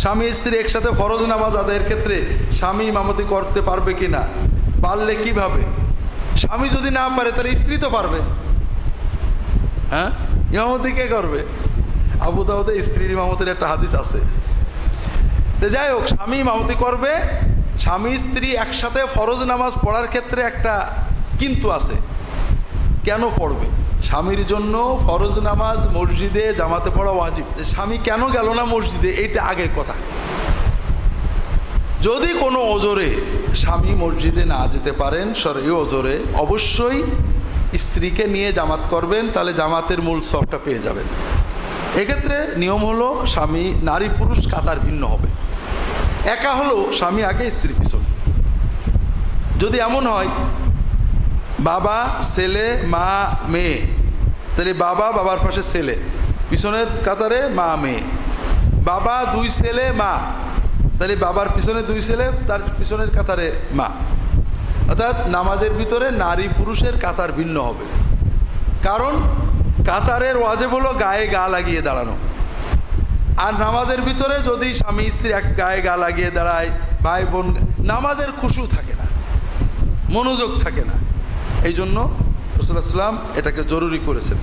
স্বামী স্ত্রী একসাথে ফরজ নামাজ আদায়ের ক্ষেত্রে স্বামী ইমামতি করতে পারবে কি না? পারলে কীভাবে? স্বামী যদি না পারে, তাহলে স্ত্রী তো পারবে। হ্যাঁ? ইমামতি কে করবে? আবু দাউদে স্ত্রীর ইমামতির একটা হাদিস আছে। তো যাই হোক, স্বামী ইমামতি করবে, স্বামী স্ত্রী একসাথে ফরজ নামাজ পড়ার ক্ষেত্রে একটা কিন্তু আছে। কেন পড়বে? স্বামীর জন্য ফরজ নামাজ মসজিদে জামাতে পড়া ওয়াজিব। স্বামী কেন গেল না মসজিদে? এইটা আগের কথা। যদি কোনো ওজোরে স্বামী মসজিদে না যেতে পারেন সরি ওজোরে, অবশ্যই স্ত্রীকে নিয়ে জামাত করবেন, তাহলে জামাতের মূল সবটা পেয়ে যাবেন। এক্ষেত্রে নিয়ম হলো, স্বামী নারী পুরুষ কাতার ভিন্ন হবে। একা হলো স্বামী আগে স্ত্রী পিছনে। যদি এমন হয় বাবা, ছেলে, মা, মেয়ে। তাহলে বাবা, বাবার পাশে ছেলে। পিছনের কাতারে মা, মেয়ে। বাবা, দুই ছেলে, মা। তাহলে বাবার পিছনে দুই ছেলে, তার পিছনের কাতারে মা। অর্থাৎ নামাজের ভিতরে নারী পুরুষের কাতার ভিন্ন হবে। কারণ কাতারের ওয়াজেব হলো গায়ে গা লাগিয়ে দাঁড়ানো। আর নামাজের ভিতরে যদি স্বামী, স্ত্রী এক গায়ে গা লাগিয়ে দাঁড়ায়, ভাই বোন, নামাজের খুশু থাকে না, মনোযোগ থাকে না। এই জন্য রসুল্লাহ সাল্লাম এটাকে জরুরি করেছেন।